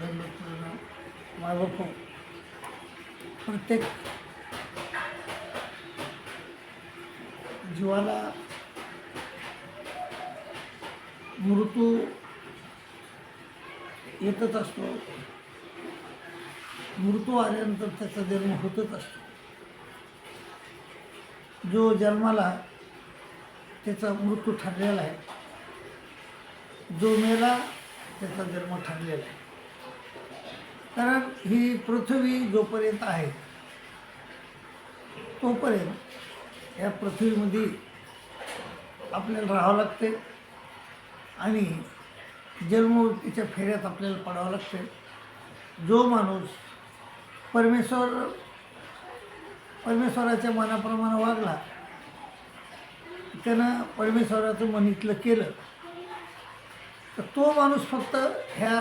दंडोत्तर मायबाप प्रत्येक जीवाला मृत्यू येतच असतो. मृत्यू आल्यानंतर त्याचा जन्म होतच असतो. जो जन्माला त्याचा मृत्यू ठरलेला आहे जो मेला त्याचा जन्म ठरलेला आहे. कारण ही पृथ्वी जोपर्यंत आहे तोपर्यंत या पृथ्वीमध्ये आपल्याला राहावं लागते आणि जन्मवृत्तीच्या फेऱ्यात आपल्याला पडावं लागते. जो माणूस परमेश्वर परमेश्वराच्या मनाप्रमाणे वागला त्यानं परमेश्वराचं मन इथलं केलं तर तो माणूस फक्त ह्या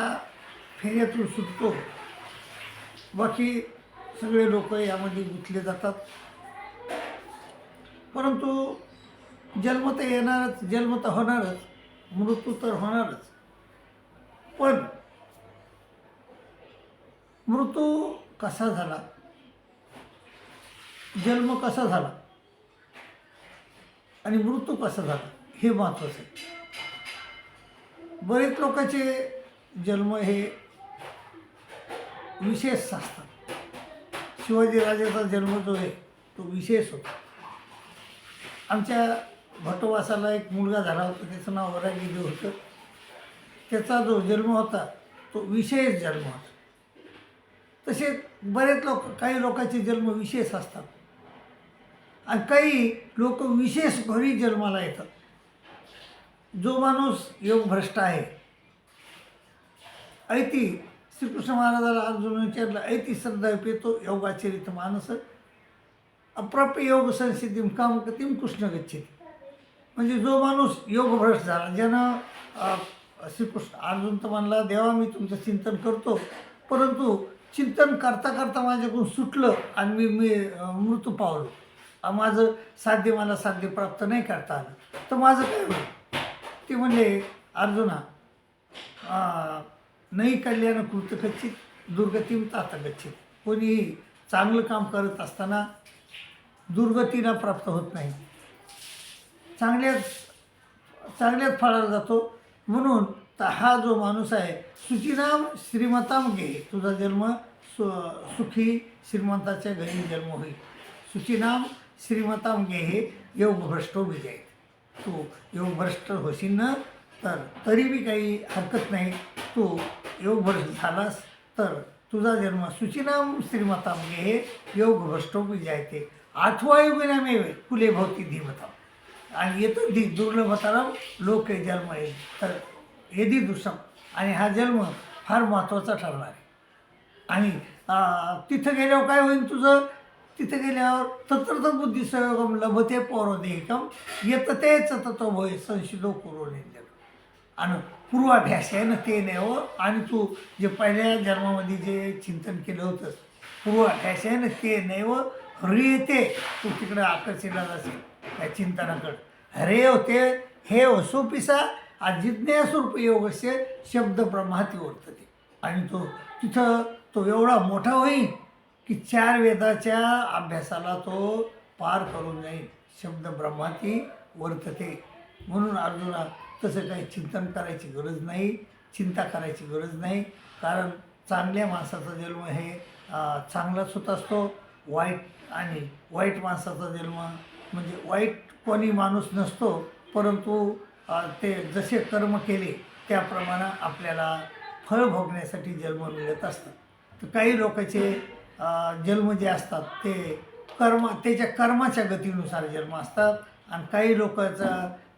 फेऱ्यातून सुटतो. बाकी सगळे लोक यामध्ये गुंतले जातात. परंतु जन्म तर येणारच जन्म तर होणारच मृत्यू तर होणारच. पण मृत्यू कसा झाला? जन्म कसा झाला? आणि मृत्यू कसा झाला? हे महत्त्वाचं आहे. बरेच लोकांचे जन्म हे विशेष असतात शिवाजीराजाचा जन्म जो आहे तो विशेष होता. आमच्या भटवासाला एक मुलगा झाला होता त्याचं नाव वरागिरी होतं. त्याचा जो जन्म होता तो विशेष जन्म होता. तसेच बरेच लोक काही लोकांचे जन्म विशेष असतात. आणि काही लोक विशेष घरी जन्माला येतात. जो माणूस योगभ्रष्ट आहे ऐती श्रीकृष्ण महाराजाला अर्जुन विचारलं ऐती श्रद्धा पेतो योगाचरित मानस अप्राप्य योग संसिद्धी काम गतीम कृष्ण गच्छित. म्हणजे जो माणूस योगभ्रष्ट झाला ज्यानं श्रीकृष्ण अर्जुन तर म्हणला देवा मी तुमचं चिंतन करतो परंतु चिंतन करता करता माझ्याकडून सुटलं आणि मी मी मृत्यू पावलो. माझं साध्य मला साध्य प्राप्त नाही करता आलं. तर माझं काय होईल? ते म्हणजे अर्जुना नाही कल्याण कृत दुर्गतीम तात गच्छित कोणीही चांगलं काम करत असताना दुर्गतीला प्राप्त होत नाही. चांगल्याच चांगल्याच फळाला जातो. म्हणून हा जो माणूस आहे सुचिनाम श्रीमताम घे तुझा जन्म सु सुखी श्रीमंताच्या घरी जन्म होईल सुचिनाम श्रीमताम घे हे योगभ्रष्टो विजय. तू योगभ्रष्ट होशील ना तर तरी बी काही हरकत नाही. तू योगभ्रष्ट झालास तर तुझा जन्म सुचिनाम श्रीमताम हे योगभ्रष्टो जायते. आठवा युगिना फुले भोवती धीमताम. आणि येतो धी दुर्लभताराम लोक जन्म येईल तर यदी दुसम आणि हा जन्म फार महत्त्वाचा ठरणार आहे. आणि तिथं गेल्यावर काय होईल तुझं? तिथं गेल्यावर तत्र बुद्धी संयोगम लभते पौरोदेहिकम. येत तेच तत्व भय संशिदो करून आणि पूर्वाभ्यास आहे ना ते नाही हो आणि तू जे पहिल्या जन्मामध्ये जे चिंतन केलं होतंस पूर्वाभ्यास आहे ना ते नाही व हरी येते तू तिकडे आकर्षिला असेल त्या चिंतनाकडं. हरे होते हे असोपिसा अजिज्ञासूप योगस्य शब्द ब्रह्माती वर्तते. आणि तो तिथं तो एवढा मोठा होईल की चार वेदाच्या अभ्यासाला तो पार करून जाईल शब्द ब्रह्माती वर्तते. म्हणून अर्जुना तसं काही चिंतन करायची गरज नाही चिंता करायची गरज नाही. कारण चांगल्या माणसाचा जन्म हे चांगलाच होत असतो. वाईट आणि वाईट माणसाचा जन्म म्हणजे वाईट कोणी माणूस नसतो परंतु ते जसे कर्म केले त्याप्रमाणे आपल्याला फळ भोगण्यासाठी जन्म मिळत असतात. तर काही लोकांचे जन्म जे असतात ते कर्म त्याच्या कर्माच्या गतीनुसार जन्म असतात. आणि काही लोकांचा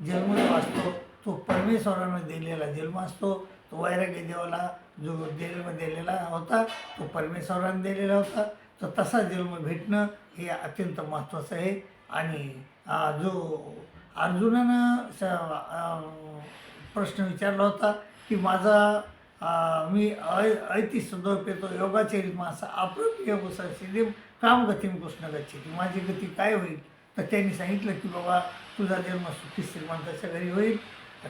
जन्म जो असतो तो परमेश्वरानं दिलेला जन्म असतो तो वैराग्य देवाला जो जन्म दिलेला होता तो परमेश्वरानं दिलेला होता. तर तसा जन्म भेटणं हे अत्यंत महत्त्वाचं आहे. आणि जो अर्जुनानं प्रश्न विचारला होता की माझा मी अय ऐती सुद्धा पेतो योगाचरित मासा अप्रत योग काम कामगतीम कृष्ण गच्छी माझी गती काय होईल? तर त्यांनी सांगितलं की बाबा तुझा जन्म सुखी श्रीमंताच्या घरी होईल.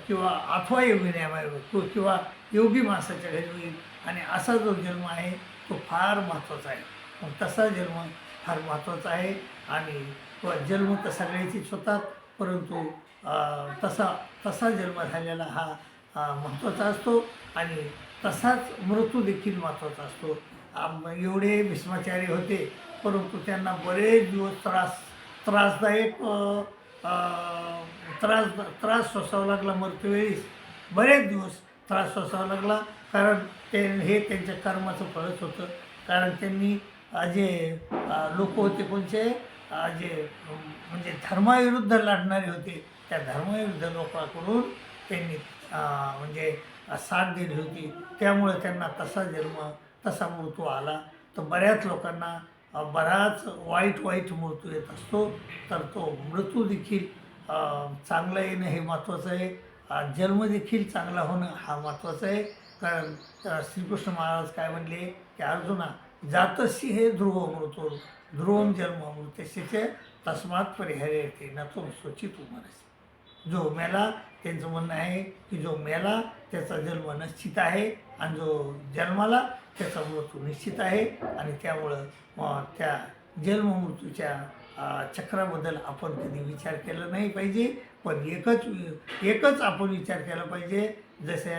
किंवा अथवा योगी न्यायालय तो किंवा योगी माणसाच्या घरी होईल आणि असा जो जन्म आहे तो फार महत्त्वाचा आहे. मग तसा जन्म फार महत्त्वाचा आहे. आणि जन्म तर सगळ्याचीच होतात परंतु तसा तसा जन्म झालेला हा महत्त्वाचा असतो. आणि तसाच मृत्यू देखील महत्त्वाचा असतो. एवढे भीष्माचार्य होते परंतु त्यांना बरेच दिवस त्रास त्रासदायक त्रास त्रास सोसावा लागला मृत्यूवेळीस बरेच दिवस त्रास सोसावा लागला कारण ते हे त्यांच्या कर्माचं फळच होतं. कारण त्यांनी जे लोक होते कोणचे जे म्हणजे धर्माविरुद्ध लढणारे होते त्या धर्माविरुद्ध लोकांकडून त्यांनी म्हणजे साथ दिली होती. त्यामुळे त्यांना तसा जन्म तसा मृत्यू आला. तर बऱ्याच लोकांना बराच वाईट वाईट मृत्यू येत असतो. तर तो मृत्यू देखील चांगलं येणं हे महत्त्वाचं आहे. जन्मदेखील चांगला होणं हा महत्त्वाचा आहे. कारण श्रीकृष्ण महाराज काय म्हणले की अर्जुना जातसी हे ध्रुव मृत्यू ध्रुवम जन्म मृत्यशीचे तस्मात परिहार्य येते न तो स्वचित उमरस जो मेला त्यांचं म्हणणं आहे की जो मेला त्याचा जन्म निश्चित आहे. आणि जो जन्माला त्याचा मृत्यू निश्चित आहे. आणि त्यामुळं त्या जन्म मृत्यूच्या चक्राबद्दल आपण कधी विचार केला नाही पाहिजे पण एकच एकच आपण विचार केला पाहिजे. जसे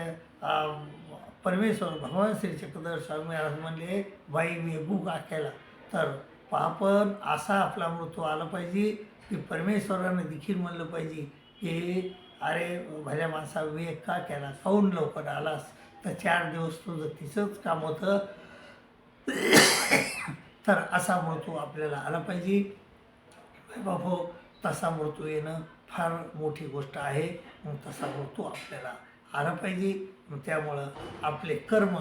परमेश्वर भगवान श्री चक्रधर स्वामी महाराज म्हणले बाई मी गुग केला तर आपण असा आपला मृत्यू आला पाहिजे की परमेश्वरानं देखील म्हणलं पाहिजे की अरे भल्या माणसा विवेक का केला काऊन लवकर आलास तर चार दिवस तुझं तिचंच काम होतं. तर असा मृत्यू आपल्याला आला पाहिजे. बाबो तसा मृत्यू येणं फार मोठी गोष्ट आहे मग तसा मृत्यू आपल्याला आला पाहिजे. त्यामुळं आपले कर्म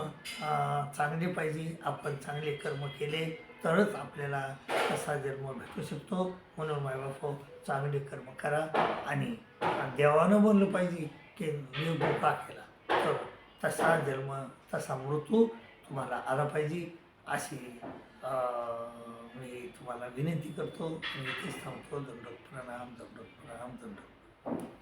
चांगले पाहिजे. आपण चांगले कर्म केले तरच आपल्याला तसा जन्म भेटू शकतो. म्हणून मायबाप चांगले कर्म करा आणि देवानं बोललं पाहिजे की मी का केला. तर तसा जन्म तसा मृत्यू तुम्हाला आला पाहिजे. अशी मी तुम्हाला विनंती करतो मी इथेच थांबतो. दंडक प्रणाम दंडक प्रणाम दंडक